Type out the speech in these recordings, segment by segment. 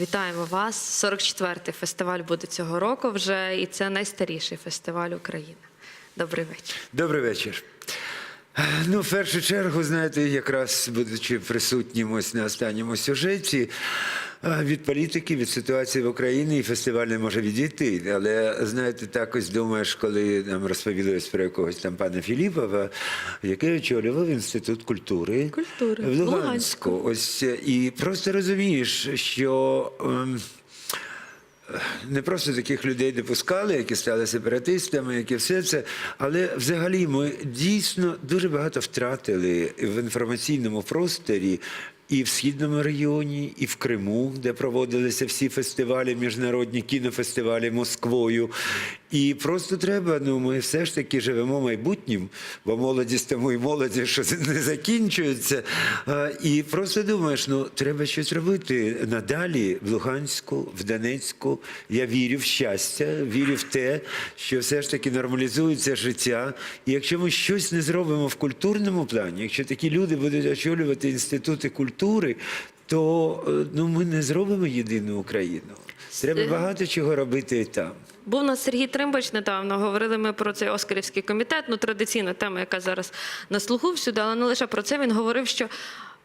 Вітаємо вас. 44-й фестиваль буде цього року вже, і це найстаріший фестиваль України. Добрий вечір. Добрий вечір. Ну, в першу чергу, знаєте, якраз будучи присутнім ось на останньому сюжеті, від політики, від ситуації в Україні і фестиваль не може відійти. Але знаєте, так ось думаєш, коли нам розповіли ось про якогось там пана Філіпова, який очолював інститут культури, Культури. в Луганську. Луганську. Ось і просто розумієш, що. ем, не просто таких людей допускали, які стали сепаратистами, які все це. Але взагалі ми дійсно дуже багато втратили в інформаційному просторі. І в східному регіоні, і в Криму, де проводилися всі фестивалі, міжнародні кінофестивалі Москвою. І просто треба, ну ми все ж таки живемо майбутнім, бо молодість тому і молоді, що не закінчується. І просто думаєш, ну треба щось робити надалі в Луганську, в Донецьку. Я вірю в щастя, вірю в те, що все ж таки нормалізується життя. І якщо ми щось не зробимо в культурному плані, якщо такі люди будуть очолювати інститути культури, то е, ну, ми не зробимо єдину Україну. Треба багато чого робити там. Був у нас Сергій Тримбач недавно. Говорили ми про цей Оскарівський комітет. Ну, традиційна тема, яка зараз на слуху всюди, але не лише про це. Він говорив, що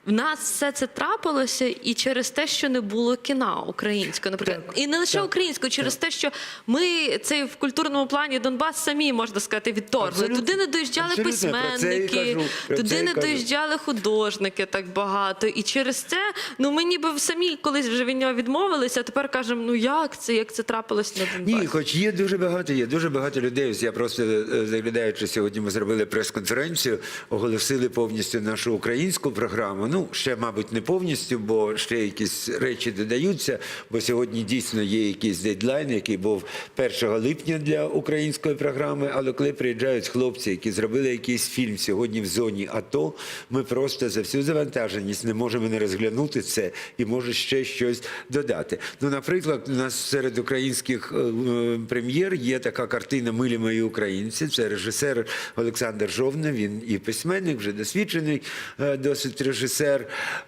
в нас все це трапилося і через те, що не було кіна українського, наприклад, і не лише українського, через те, що ми цей в культурному плані Донбас самі можна сказати відторгли. Туди не доїжджали Абсолютно, письменники, кажу, туди не доїжджали художники так багато. І через це ну ми ніби самі колись вже від нього відмовилися. А тепер кажемо, ну як це, як це трапилось на Донбасі? Ні, хоч є дуже багато, є дуже багато людей. Я просто е, заглядаючи сьогодні, ми зробили прес-конференцію, оголосили повністю нашу українську програму. Ну, ще, мабуть, не повністю, бо ще якісь речі додаються. Бо сьогодні дійсно є якийсь дедлайн, який був 1 липня для української програми. Але коли приїжджають хлопці, які зробили якийсь фільм сьогодні в зоні АТО, ми просто за всю завантаженість не можемо не розглянути це і може ще щось додати. Ну, наприклад, у нас серед українських е, е, прем'єр є така картина Милі мої українці. Це режисер Олександр Жовна. Він і письменник, вже досвідчений е, досить режисер, е,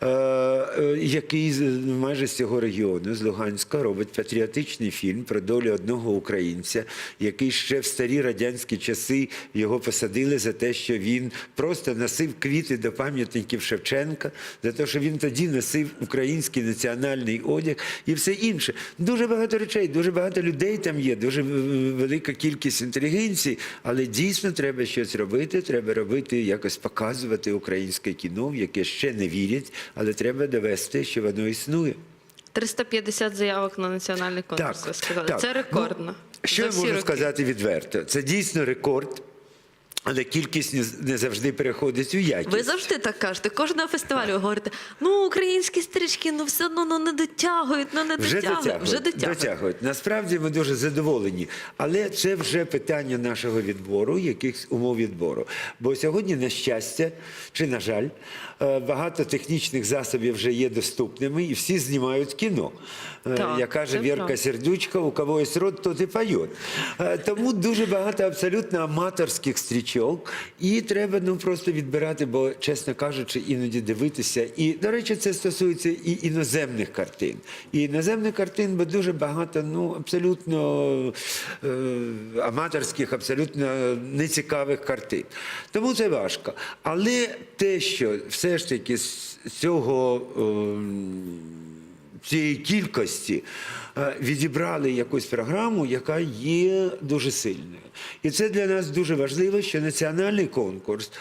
е, який майже з цього регіону, з Луганська, робить патріотичний фільм про долю одного українця, який ще в старі радянські часи його посадили за те, що він просто носив квіти до пам'ятників Шевченка, за те, що він тоді носив український національний одяг і все інше. Дуже багато речей, дуже багато людей там є, дуже велика кількість інтелігенції, але дійсно треба щось робити. Треба робити, якось показувати українське кіно, яке ще не вірять, але треба довести, що воно існує. 350 заявок на національний конкурс. ви сказали. Це рекордно. Ну, що За я всі можу роки. сказати відверто? Це дійсно рекорд, але кількість не, завжди переходить у якість. Ви завжди так кажете. Кожного фестивалю ви говорите, ну українські стрічки, ну все одно ну, не дотягують, ну не Вже дотягують. дотягують, Вже дотягують. дотягують. Насправді ми дуже задоволені. Але це вже питання нашого відбору, якихось умов відбору. Бо сьогодні, на щастя, чи на жаль, е, багато технічних засобів вже є доступними, і всі знімають кіно. Е, Так, Як каже Вірка. Сердючка, у кого є рот, тот і поє. Е, Тому дуже багато абсолютно аматорських стрічок. І треба ну, просто відбирати, бо, чесно кажучи, іноді дивитися. І, до речі, це стосується і іноземних картин. І іноземних картин, бо дуже багато ну, абсолютно е, аматорських, абсолютно нецікавих картин. Тому це важко. Але те, що все ж таки з цього. ем, цієї кількості е, відібрали якусь програму, яка є дуже сильною. І це для нас дуже важливо, що національний конкурс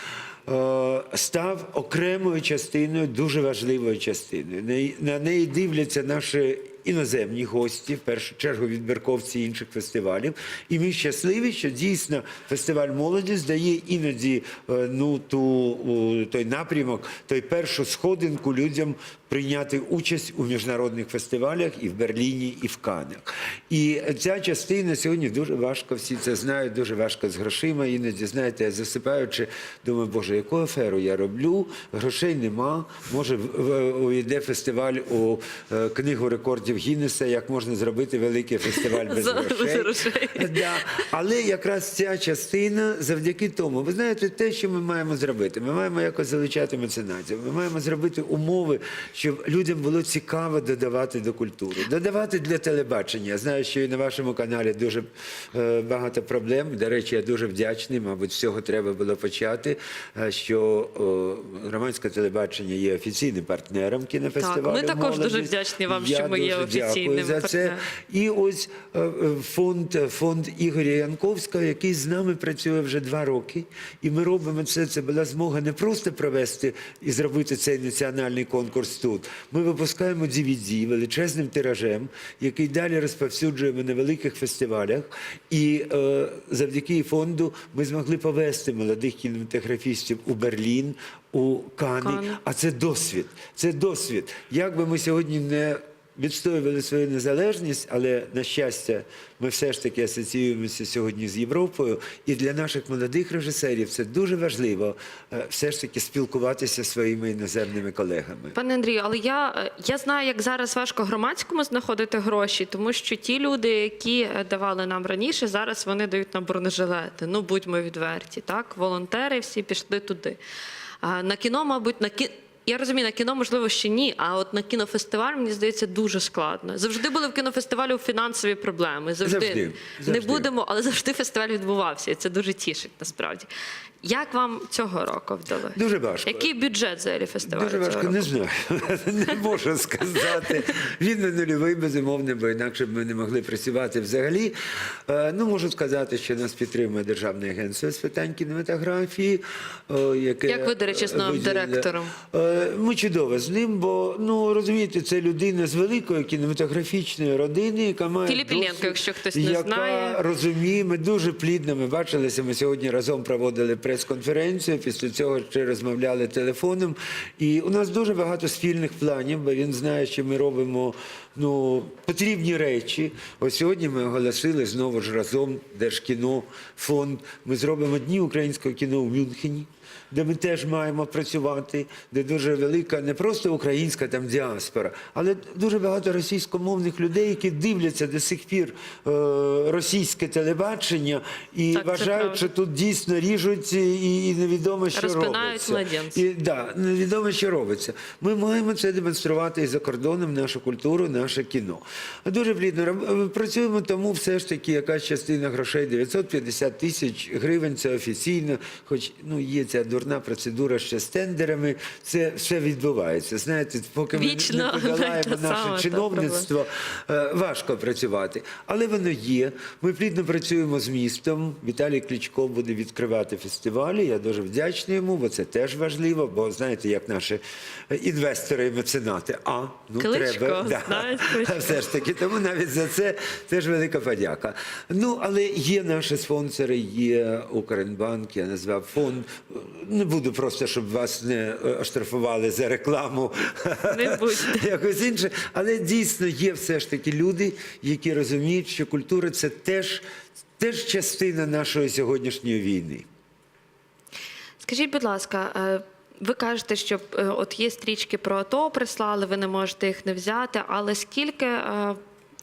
е, став окремою частиною, дуже важливою частиною. На- На неї дивляться наші іноземні гості, в першу чергу відбірковці інших фестивалів. І ми щасливі, що дійсно фестиваль молоді здає іноді е, ну, ту, той напрямок, той першу сходинку людям прийняти участь у міжнародних фестивалях і в Берліні, і в Канах. І ця частина сьогодні дуже важко, всі це знають, дуже важко з грошима. Іноді, знаєте, я засипаючи, думаю, боже, яку аферу я роблю, грошей нема. Може, в- фестиваль у е, книгу рекордів Гіннеса, як можна зробити великий фестиваль без грошей. Да. Але якраз ця частина завдяки тому, ви знаєте, те, що ми маємо зробити, ми маємо якось залучати меценатів, ми маємо зробити умови, щоб людям було цікаво додавати до культури, додавати для телебачення. Я знаю, що і на вашому каналі дуже е, багато проблем. До речі, я дуже вдячний. Мабуть, з цього треба було почати. е, Що громадське телебачення є офіційним партнером кінофестивалю. Так, ми також дуже вдячні вам, Я що ми є дякую за це. І ось е, е, фонд, фонд Ігоря Янковського, який з нами працює вже два роки. І ми робимо це. Це була змога не просто провести і зробити цей національний конкурс тут. Ми випускаємо DVD величезним тиражем, який далі розповсюджуємо на великих фестивалях. І е, завдяки фонду ми змогли повести молодих кінематографістів у Берлін, у Кані. Канни. А це досвід. Це досвід. Як би ми сьогодні не відстоювали свою незалежність, але на щастя, ми все ж таки асоціюємося сьогодні з Європою. І для наших молодих режисерів це дуже важливо е, все ж таки спілкуватися зі своїми іноземними колегами. Пане Андрію, але я, е, я знаю, як зараз важко громадському знаходити гроші, тому що ті люди, які е, давали нам раніше, зараз вони дають нам бронежилети. Ну будьмо відверті, так волонтери всі пішли туди. На кіно, мабуть, на кі... Я розумію, на кіно можливо ще ні, а от на кінофестиваль мені здається дуже складно. Завжди були в кінофестивалю фінансові проблеми. Завжди, Завжди, не завжди. будемо, але завжди фестиваль відбувався, і це дуже тішить насправді. Як вам цього року вдалося? Дуже важко. Який бюджет взагалі фестивалю? Дуже цього важко, року? не знаю. Не можу сказати. Він не нульовий, безумовно, бо інакше б ми не могли працювати взагалі. Е, Ну, можу сказати, що нас підтримує Державне агентство з питань кінематографії. е, Яке Як ви, до речі, з новим директором? Е, Ми чудово з ним, бо ну розумієте, це людина з великої кінематографічної родини, яка має Філіп Іллєнко, досвід, якщо хтось не яка знає. розуміє. Ми дуже плідно ми бачилися. Ми сьогодні разом проводили прес-конференцію. Після цього ще розмовляли телефоном. І у нас дуже багато спільних планів, бо він знає, що ми робимо ну, потрібні речі. Ось сьогодні ми оголосили знову ж разом Держкіно, фонд. Ми зробимо дні українського кіно в Мюнхені де ми теж маємо працювати, де дуже велика не просто українська там діаспора, але дуже багато російськомовних людей, які дивляться до сих пір е, російське телебачення і Так, вважають, що тут дійсно ріжуть і, і невідомо, що Розпинають робиться. І, да, невідомо, що робиться. Ми маємо це демонструвати і за кордоном, нашу культуру, наше кіно. Дуже плідно роб- працюємо, тому все ж таки якась частина грошей 950 тисяч гривень. Це офіційно, хоч ну є ця дурна процедура ще з тендерами. Це все відбувається. Знаєте, поки ми Вічно не подолаємо наше чиновництво, е, важко працювати. Але воно є. Ми плідно працюємо з містом. Віталій Кличко буде відкривати фестивалі. Я дуже вдячний йому, бо це теж важливо. Бо знаєте, як наші інвестори і меценати. А ну Кличко, треба знають Кличко. все ж таки. Тому навіть за це теж велика подяка. Ну але є наші спонсори, є Укрбанк, я назвав фонд. Не буду просто, щоб вас не е, оштрафували за рекламу. Не будьте. Якось інше. Але дійсно є все ж таки люди, які розуміють, що культура це теж, теж частина нашої сьогоднішньої війни. Скажіть, будь ласка, е, ви кажете, що е, от є стрічки про АТО прислали, ви не можете їх не взяти, але скільки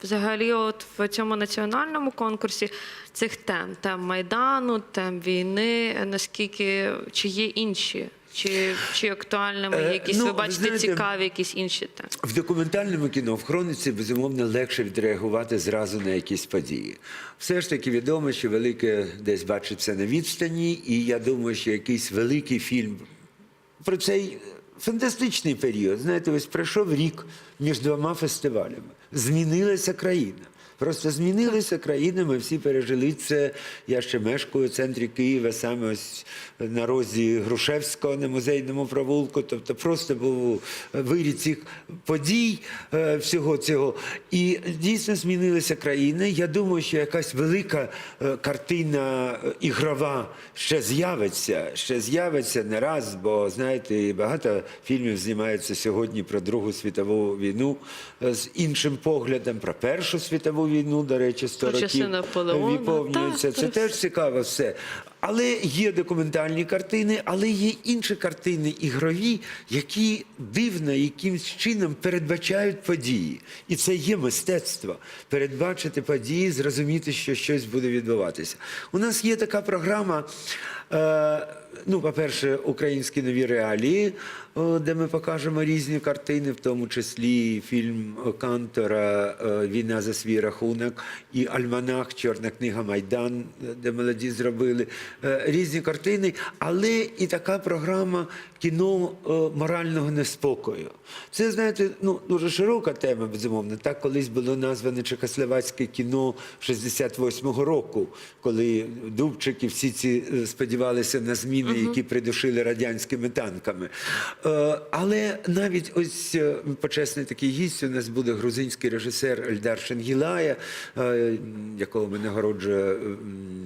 взагалі от в цьому національному конкурсі цих тем, тем Майдану, тем війни, наскільки чи є інші? Чи, чи актуальними Е, якісь, ну, ви ви бачите, знаєте, цікаві якісь інші теми? В документальному кіно в хроніці безумовно легше відреагувати зразу на якісь події. Все ж таки відомо, що велике десь бачиться на відстані, і я думаю, що якийсь великий фільм про цей фантастичний період. Знаєте, ось пройшов рік між двома фестивалями. Змінилася країна. Просто змінилася країна, ми всі пережили це. Я ще мешкаю у центрі Києва, саме ось на розі Грушевського на музейному провулку. Тобто просто був вирід цих подій е, всього цього. І дійсно змінилася країна. Я думаю, що якась велика е, картина е, ігрова ще з'явиться, ще з'явиться не раз, бо знаєте, багато фільмів знімаються сьогодні про Другу світову війну з іншим поглядом, про Першу світову війну, до речі, 100 Про часи років Наполеона. виповнюється. Так, Це теж цікаво все. Але є документальні картини, але є інші картини ігрові, які дивно якимсь чином передбачають події. І це є мистецтво передбачити події, зрозуміти, що щось буде відбуватися. У нас є така програма. Е, ну, по-перше, українські нові реалії, де ми покажемо різні картини, в тому числі фільм Кантора е, Війна за свій рахунок і Альманах, Чорна книга Майдан, де молоді зробили е, різні картини, але і така програма кіно е, морального неспокою. Це, знаєте, ну, дуже широка тема, безумовно. Так колись було назване Чехословацьке кіно 68-го року, коли Дубчик і всі ці е, сподівалися на зміни, які придушили радянськими танками. Е, Але навіть ось е, почесний такий гість у нас буде грузинський режисер Ельдар Шенгілая, е, якого ми нагороджує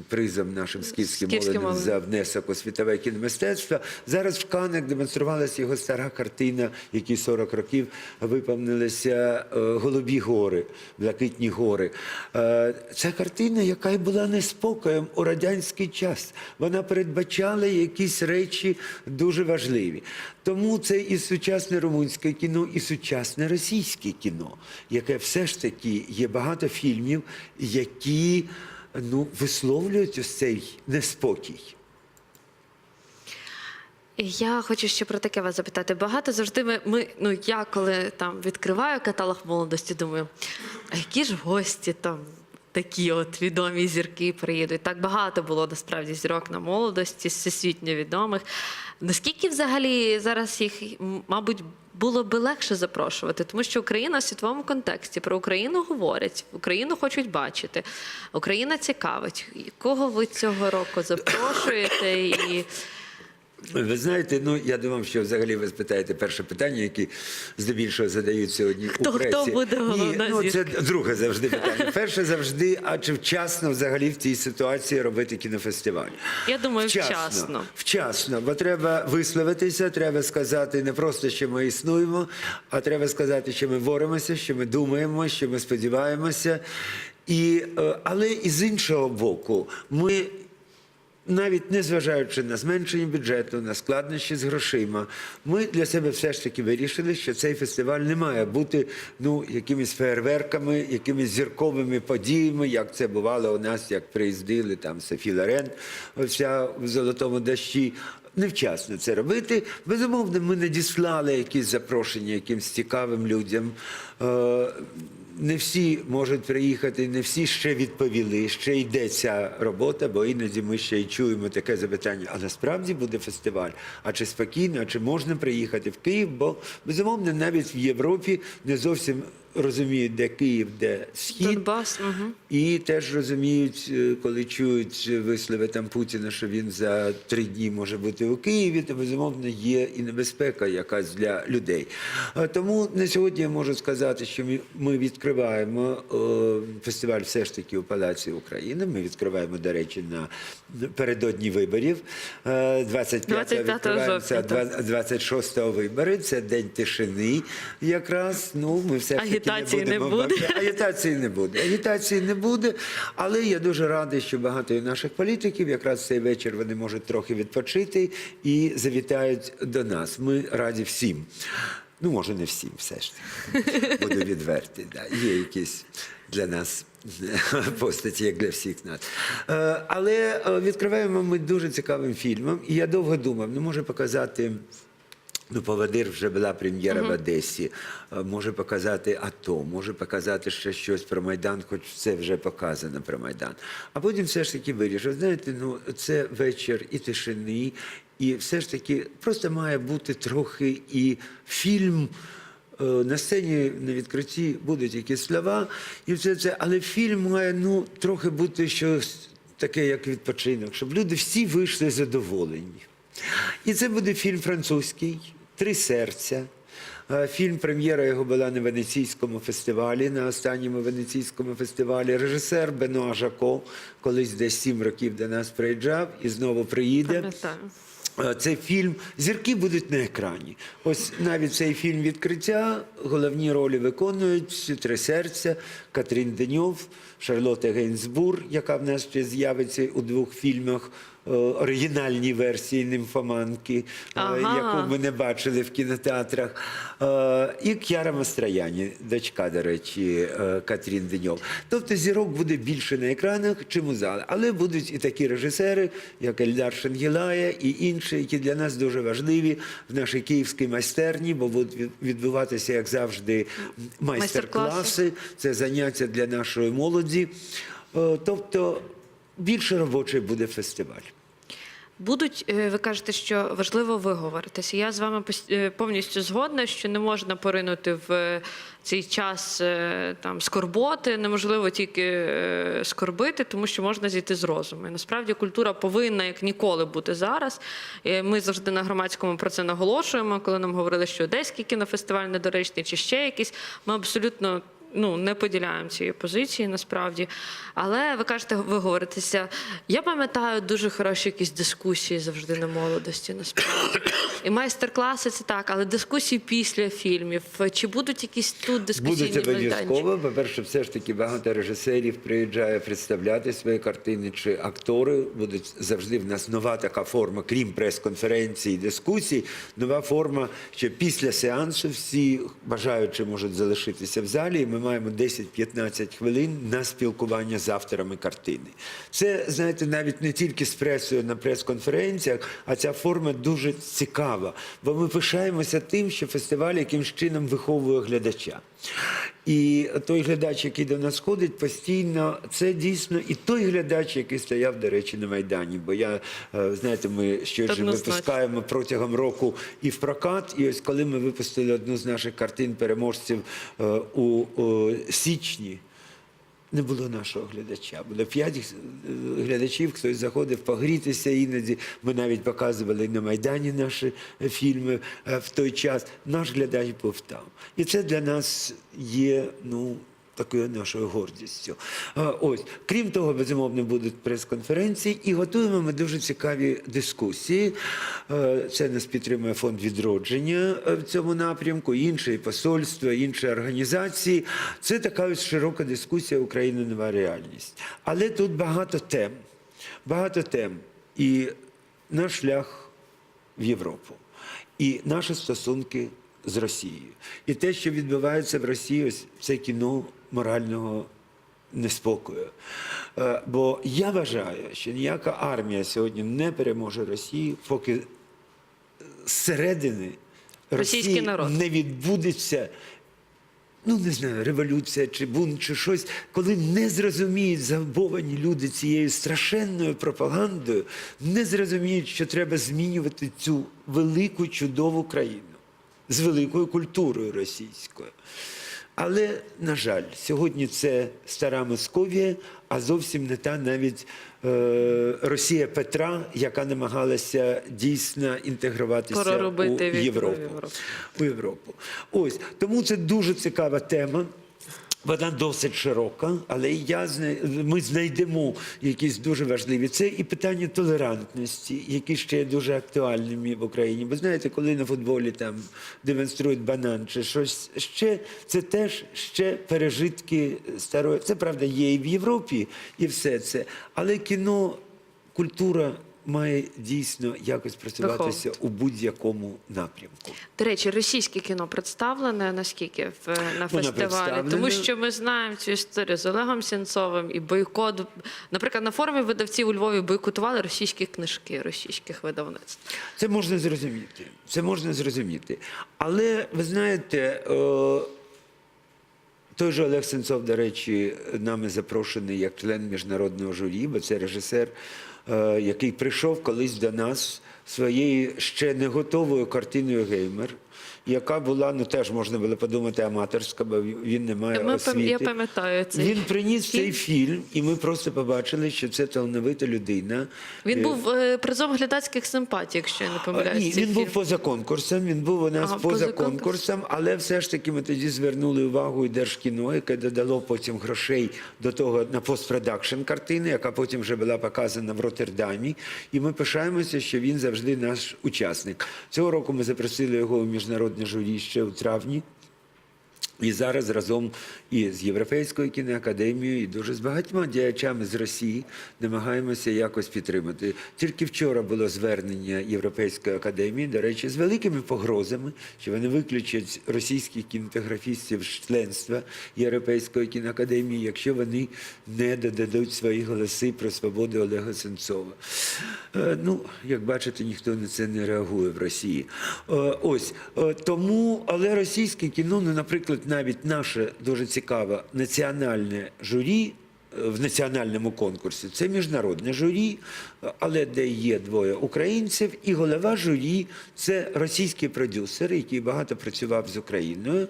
призом нашим скіфським Молодим. за внесок у світове кіномистецтво. Зараз в Канах демонструвалася його стара картина, якій 40 років виповнилися е, Голубі гори, Блакитні гори. Це картина, яка й була неспокоєм у радянський час. Вона передбачала якісь речі дуже важливі. Тому це і сучасне румунське кіно, і сучасне російське кіно, яке все ж таки є багато фільмів, які ну, висловлюють ось цей неспокій. Я хочу ще про таке вас запитати. Багато завжди ми, ми ну я коли там відкриваю каталог молодості, думаю, а які ж гості там такі от відомі зірки приїдуть. Так багато було насправді зірок на молодості, всесвітньо відомих. Наскільки взагалі зараз їх, мабуть, було би легше запрошувати, тому що Україна в світовому контексті про Україну говорять, Україну хочуть бачити, Україна цікавить. Кого ви цього року запрошуєте і. Ви знаєте, ну я думав, що взагалі ви спитаєте перше питання, яке здебільшого задають сьогодні Хто- у пресі. хто буде головна Ні, ну, це друге завжди питання. Перше завжди, а чи вчасно взагалі в цій ситуації робити кінофестиваль? Я думаю, вчасно. Вчасно, бо треба висловитися, треба сказати не просто, що ми існуємо, а треба сказати, що ми боремося, що ми думаємо, що ми сподіваємося. І, е, але і з іншого боку, ми навіть незважаючи на зменшення бюджету, на складнощі з грошима, ми для себе все ж таки вирішили, що цей фестиваль не має бути ну, якимись фейерверками, якимись зірковими подіями, як це бувало у нас, як приїздили там Софі Лорен, вся в золотому дощі. Невчасно це робити. Безумовно, ми надіслали якісь запрошення якимсь цікавим людям. Не всі можуть приїхати, не всі ще відповіли. Ще йде ця робота, бо іноді ми ще й чуємо таке запитання. А насправді буде фестиваль? А чи спокійно, а чи можна приїхати в Київ? Бо безумовно навіть в Європі не зовсім розуміють, де Київ, де схід. Донбас. Угу. І теж розуміють, е, коли чують вислови там Путіна, що він за три дні може бути у Києві, то безумовно є і небезпека якась для людей. Тому на сьогодні я можу сказати, що ми- відкриваємо е, фестиваль все ж таки у Палаці України. Ми відкриваємо, до речі, на передодні виборів. Е, 25 25 відкриваємося, 26-го вибори. Це день тишини. Якраз ну ми все ж таки Агітації не будемо буде. Агітації не буде. Агітації не буде, але я дуже радий, що багато і наших політиків якраз цей вечір вони можуть трохи відпочити і завітають до нас. Ми раді всім. Ну, може, не всім, все ж таки. Буду відвертий. Да. Є якісь для нас постаті, як для всіх нас. Е, Але е, відкриваємо ми дуже цікавим фільмом. І я довго думав, ну може показати. Ну, поводир вже була прем'єра в Одесі. Може показати АТО, може показати ще щось про Майдан, хоч це вже показано про Майдан. А потім все ж таки вирішив, знаєте, ну це вечір і тишини, і все ж таки просто має бути трохи і фільм. Е, На сцені на відкритті будуть якісь слова, і все це, але фільм має ну, трохи бути щось таке, як відпочинок, щоб люди всі вийшли задоволені. І це буде фільм французький Три серця. Е, Фільм прем'єра його була на Венеційському фестивалі, на останньому Венеційському фестивалі. Режисер Бенуа Жако, колись десь сім років до нас приїжджав і знову приїде. Е, Цей фільм зірки будуть на екрані. Ось навіть цей фільм відкриття. Головні ролі виконують три серця, Катрін Деньов, Шарлотта Гейнсбур, яка в нас ще з'явиться у двох фільмах. Е, оригінальній версії «Німфоманки», е, Ага. яку ми не бачили в кінотеатрах. Е, І К'яра Мастрояні, дочка, до речі, Катрін Деньов. Тобто зірок буде більше на екранах, чим у залі. Але будуть і такі режисери, як Ельдар Шангілая і інші, які для нас дуже важливі в нашій київській майстерні, бо будуть відбуватися, як завжди, майстер-класи. Це заняття для нашої молоді. Тобто більше робочий буде фестиваль. Будуть, е, ви кажете, що важливо виговоритися. Я з вами е, повністю згодна, що не можна поринути в е, цей час там скорботи, неможливо тільки скорбити, тому що можна зійти з розуму. І насправді культура повинна як ніколи бути зараз. Ми завжди на громадському про це наголошуємо, коли нам говорили, що Одеський кінофестиваль недоречний чи ще якийсь. Ми абсолютно ну не поділяємо цієї позиції насправді. Але ви кажете, ви говоритеся. Я пам'ятаю дуже хороші якісь дискусії завжди на молодості. Насправді і майстер-класи це так, але дискусії після фільмів. Чи будуть якісь тут дискусійні це майданчики? обов'язково. По-перше, все ж таки багато режисерів приїжджає представляти свої картини, чи актори будуть завжди в нас нова така форма, крім прес-конференцій, дискусій, нова форма, що після сеансу всі бажаючи можуть залишитися в залі. І ми маємо 10-15 хвилин на спілкування з авторами картини. Це, знаєте, навіть не тільки з пресою на прес-конференціях, а ця форма дуже цікава. Бо ми пишаємося тим, що фестиваль якимсь чином виховує глядача. І той глядач, який до нас ходить постійно, це дійсно і той глядач, який стояв, до речі, на Майдані. Бо я, е, знаєте, ми щось же випускаємо протягом року і в прокат. І ось коли ми випустили одну з наших картин переможців е, у, січні. Не було нашого глядача. Було п'ять е, глядачів, хтось заходив погрітися іноді. Ми навіть показували на Майдані наші е, фільми е, в той час. Наш глядач був там. І це для нас є, ну. Такою нашою гордістю. Ось, крім того, безумовно, будуть прес-конференції і готуємо ми дуже цікаві дискусії. Е, Це нас підтримує фонд відродження е, в цьому напрямку, інші посольства, інші організації. Це така ось широка дискусія Україна нова реальність. Але тут багато тем. Багато тем. І наш шлях в Європу, і наші стосунки з Росією. І те, що відбувається в Росії, ось це кіно морального неспокою. Е, Бо я вважаю, що ніяка армія сьогодні не переможе Росію, поки зсередини Російський Росії народ. не відбудеться. Ну, не знаю, революція чи бунт, чи щось, коли не зрозуміють завбовані люди цією страшенною пропагандою, не зрозуміють, що треба змінювати цю велику чудову країну з великою культурою російською. Але, на жаль, сьогодні це стара Московія, а зовсім не та навіть е, Росія Петра, яка намагалася дійсно інтегруватися у Європу. У Європу. Ось тому це дуже цікава тема. Вона досить широка, але я ми знайдемо якісь дуже важливі. Це і питання толерантності, які ще є дуже актуальними в Україні. Бо знаєте, коли на футболі там демонструють банан чи щось ще, це теж ще пережитки старої. Це правда є і в Європі, і все це. Але кіно, культура має дійсно якось працюватися у будь-якому напрямку. До речі, російське кіно представлене наскільки в, на фестивалі? представлене. Тому що ми знаємо цю історію з Олегом Сінцовим і бойкот. Наприклад, на форумі видавців у Львові бойкотували російські книжки російських видавництв. Це можна зрозуміти. Це можна зрозуміти. Але ви знаєте, е, той же Олег Сенцов, до речі, нами запрошений як член міжнародного журі, бо це режисер, який прийшов колись до нас своєю ще не готовою картиною Геймер, яка була, ну теж можна було подумати, аматорська, бо він не має Ми освіти. я пам'ятаю цей Він приніс фільм. цей фільм, і ми просто побачили, що це талановита людина. Він Е, був е, призом глядацьких симпатій, якщо я не помиляюсь. ні, цей він був поза конкурсом, він був у нас Ага, поза поза конкурсом. конкурсом, але все ж таки ми тоді звернули увагу і Держкіно, яке додало потім грошей до того на постпродакшн картини, яка потім вже була показана в Роттердамі. І ми пишаємося, що він завжди наш учасник. Цього року ми запросили його у міжнародне журі ще у травні. І зараз разом і з Європейською кіноакадемією, і дуже з багатьма діячами з Росії намагаємося якось підтримати. Тільки вчора було звернення Європейської академії, до речі, з великими погрозами, що вони виключать російських кінематографістів з членства Європейської кіноакадемії, якщо вони не додадуть свої голоси про свободу Олега Сенцова. Е, Ну, як бачите, ніхто на це не реагує в Росії. Е, Ось е, тому, але російське кіно, ну, наприклад, навіть наше дуже цікаве національне журі. е, В національному конкурсі це міжнародне журі, але де є двоє українців, і голова журі це російський продюсер, який багато працював з Україною.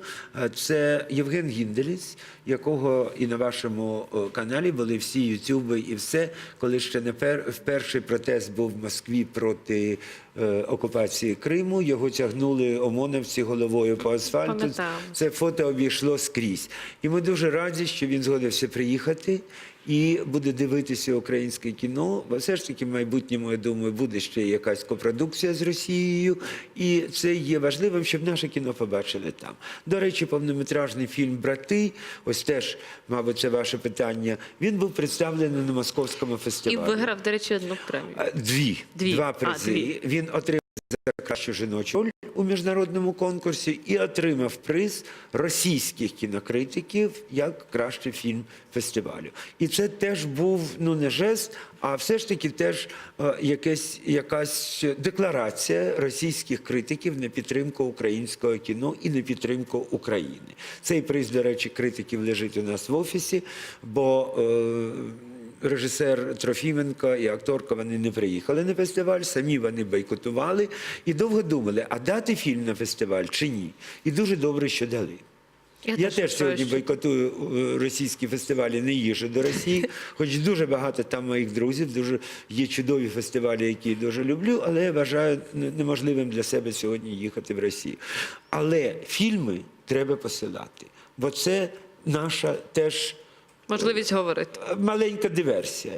Це Євген Гінделіс, якого і на вашому каналі були всі ютюби і все, коли ще не пер, в перший протест був в Москві проти е, окупації Криму. Його тягнули ОМОНовці головою по асфальту. Пам'ятаю. Це фото обійшло скрізь. І ми дуже раді, що він згодився приїхати і буде дивитися українське кіно. Бо все ж таки, в майбутньому, я думаю, буде ще якась копродукція з Росією. І це є важливим, щоб наше кіно побачили там. До речі, повнометражний фільм Брати, ось теж, мабуть, це ваше питання. Він був представлений на московському фестивалі. І виграв, до речі, одну премію. Дві. Дві. Два А, дві. Він отримав за кращу жіночу роль у міжнародному конкурсі і отримав приз російських кінокритиків як кращий фільм фестивалю. І це теж був ну не жест, а все ж таки теж е, якесь, якась декларація російських критиків на підтримку українського кіно і на підтримку України. Цей приз, до речі, критиків лежить у нас в офісі, бо. Е, режисер Трофіменко і акторка вони не приїхали на фестиваль, самі вони бойкотували і довго думали, а дати фільм на фестиваль чи ні. І дуже добре, що дали. Я, теж сьогодні що- бойкотую е, російські фестивалі, не їжу до Росії, хоч дуже багато там моїх друзів, дуже є чудові фестивалі, які я дуже люблю, але я вважаю неможливим для себе сьогодні їхати в Росію. Але фільми треба посилати, бо це наша теж. Можливість говорити. Маленька диверсія.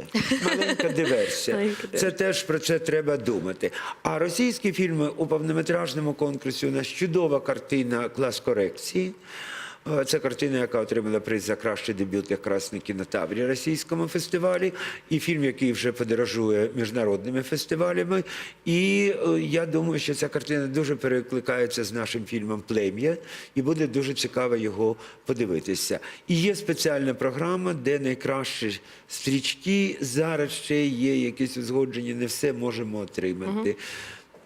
Маленька диверсія. Це теж про це треба думати. А російські фільми у повнометражному конкурсі у нас чудова картина клас корекції. Е, Це картина, яка отримала приз за кращий дебют якраз на кінотаврі російському фестивалі, і фільм, який вже подорожує міжнародними фестивалями. І е, я думаю, що ця картина дуже перекликається з нашим фільмом Плем'я, і буде дуже цікаво його подивитися. І є спеціальна програма, де найкращі стрічки зараз ще є якісь узгодження, не все можемо отримати.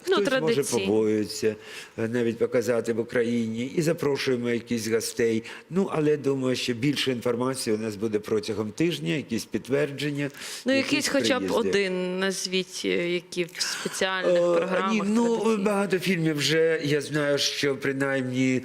Ну, Хтось може побоюється е, навіть показати в Україні і запрошуємо якісь гостей. Ну але думаю, що більше інформації у нас буде протягом тижня, якісь підтвердження. Ну, якийсь хоча б один назвіть, е, які в спеціальних програмах. О, Ні, ну багато фільмів вже я знаю, що принаймні, е,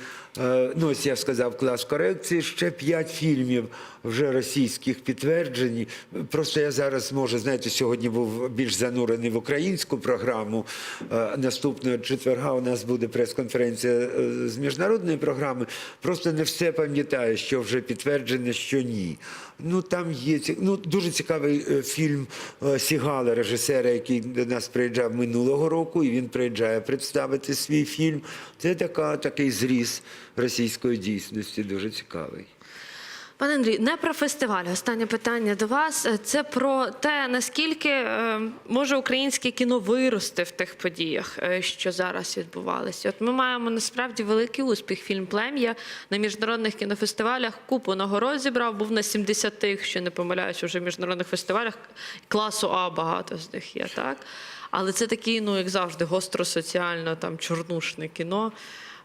ну ось я сказав клас корекції. Ще п'ять фільмів вже російських підтверджені. Просто я зараз можу, знаєте, сьогодні був більш занурений в українську програму. Е, Наступного четверга у нас буде прес-конференція е, з міжнародної програми. Просто не все пам'ятаю, що вже підтверджено, що ні. Ну там є ну, дуже цікавий е, фільм е, Сігала, режисера, який до нас приїжджав минулого року, і він приїжджає представити свій фільм. Це така, такий зріз російської дійсності, дуже цікавий. Пане Андрій, не про фестиваль. Останнє питання до вас. Це про те, наскільки е, може українське кіно вирости в тих подіях, е, що зараз відбувалися. От ми маємо насправді великий успіх. Фільм Плем'я на міжнародних кінофестивалях купу нагород зібрав. Був на 70 якщо не помиляюсь, уже міжнародних фестивалях. Класу А багато з них є, так? Але це такий, ну як завжди, гостро соціально там чорнушне кіно.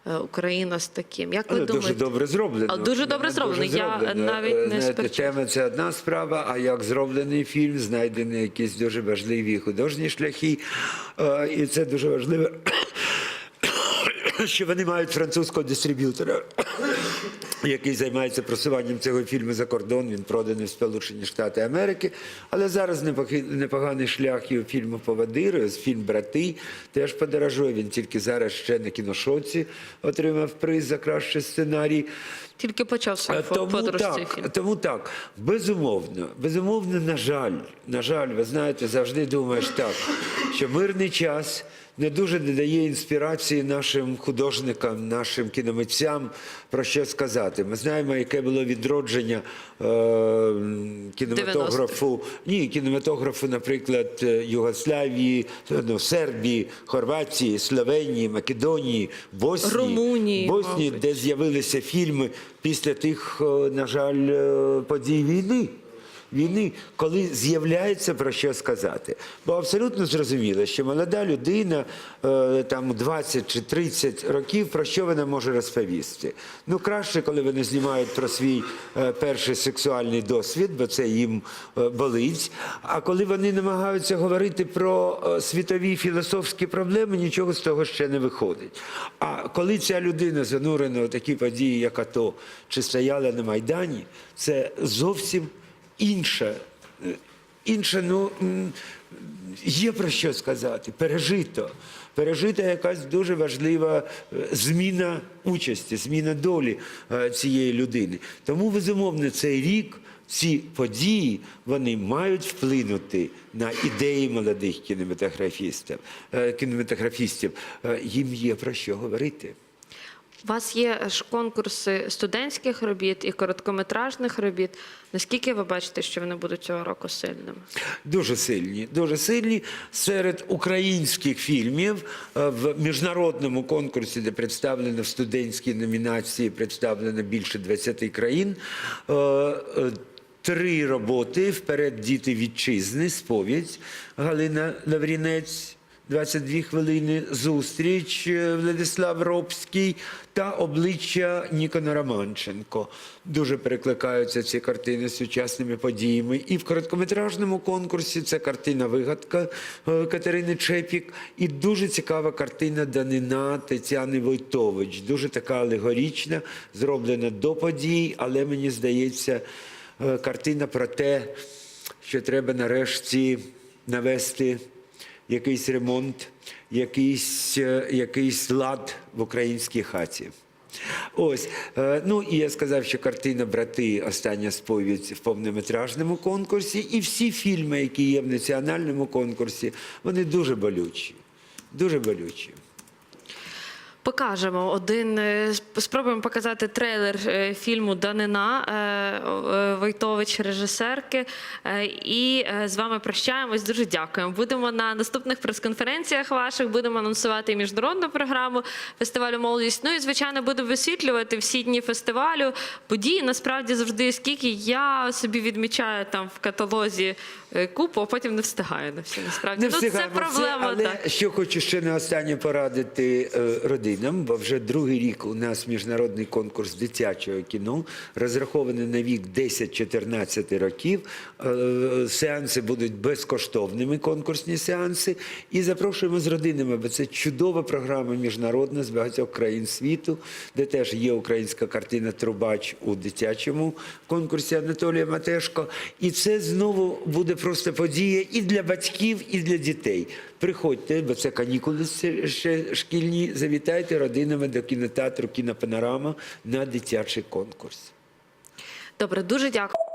Е, Україна з таким. Як ви Але думаєте? дуже добре зроблено. Дуже добре зроблено. Я навіть не Знаєте, тема це одна справа, а як зроблений фільм, знайдені якісь дуже важливі художні шляхи. Е, І це дуже важливо, що вони мають французького дистриб'ютора. Який займається просуванням цього фільму за кордон, він проданий в Сполучені Штати Америки. Але зараз непоганий шлях і у фільму Повадири, фільм Брати теж подорожує. Він тільки зараз ще на кіношоці отримав приз за кращий сценарій. Тільки почав свою Е, Тому подорож цей фільм. тому так, безумовно, безумовно, на жаль, на жаль, ви знаєте, завжди думаєш так, що мирний час не дуже додає інспірації нашим художникам, нашим кіномитцям про що сказати. Ми знаємо, яке було відродження е, кінематографу. Ні, кінематографу, наприклад, е, Югославії, ну, Сербії, Хорватії, Словенії, Македонії, Боснії, Румунії, Боснії мабуть. де з'явилися фільми після тих, е, на жаль, е, подій війни. Війни, коли з'являється про що сказати. Бо абсолютно зрозуміло, що молода людина е, там 20 чи 30 років, про що вона може розповісти. Ну, краще, коли вони знімають про свій е, перший сексуальний досвід, бо це їм е, болить. А коли вони намагаються говорити про світові філософські проблеми, нічого з того ще не виходить. А коли ця людина занурена у такі події, як АТО, чи стояла на Майдані, це зовсім інше. Інше, ну є про що сказати, пережито. Пережита якась дуже важлива е, зміна участі, зміна долі е, цієї людини. Тому, безумовно, цей рік, ці події, вони мають вплинути на ідеї молодих кінематографістів. е, кінематографістів. Їм є про що говорити. У вас є ж конкурси студентських робіт і короткометражних робіт. Наскільки ви бачите, що вони будуть цього року сильними? Дуже сильні, дуже сильні серед українських фільмів е, в міжнародному конкурсі, де представлено в студентській номінації, представлено більше 20 країн. е, е, Три роботи вперед діти вітчизни, сповідь Галина Лаврінець. 22 хвилини зустріч е, Владислав Робський та обличчя Нікона Романченко. Дуже перекликаються ці картини з сучасними подіями. І в короткометражному конкурсі це картина Вигадка е, Катерини Чепік. І дуже цікава картина Данина Тетяни Войтович. Дуже така алегорічна, зроблена до подій, але мені здається, е, картина про те, що треба нарешті навести якийсь ремонт, якийсь, е, якийсь лад в українській хаті. Ось, е, ну і я сказав, що картина Брати остання сповідь в повнометражному конкурсі, і всі фільми, які є в національному конкурсі, вони дуже болючі. Дуже болючі. Покажемо один. е, Спробуємо показати трейлер е, фільму Данина е, Войтович, режисерки. І з вами прощаємось. Дуже дякуємо. Будемо на наступних прес-конференціях ваших. Будемо анонсувати і міжнародну програму фестивалю Молодість. Ну і звичайно будемо висвітлювати всі дні фестивалю. Події насправді завжди скільки я собі відмічаю там в каталозі купу, а потім не встигаю на всі. Насправді Не ну, це встигаємо все, проблема. але так. що хочу ще на останнє порадити е, родинам, бо вже другий рік у нас міжнародний конкурс дитячого кіно, розрахований на вік 10-14 років. Е, Сеанси будуть безкоштовними, конкурсні сеанси. І запрошуємо з родинами, бо це чудова програма міжнародна з багатьох країн світу, де теж є українська картина Трубач у дитячому конкурсі Анатолія Матешко. І це знову буде просто подія і для батьків, і для дітей. Приходьте, бо це канікули ще- шкільні. Завітайте родинами до кінотеатру Кінопанорама на дитячий конкурс. Добре, дуже дякую.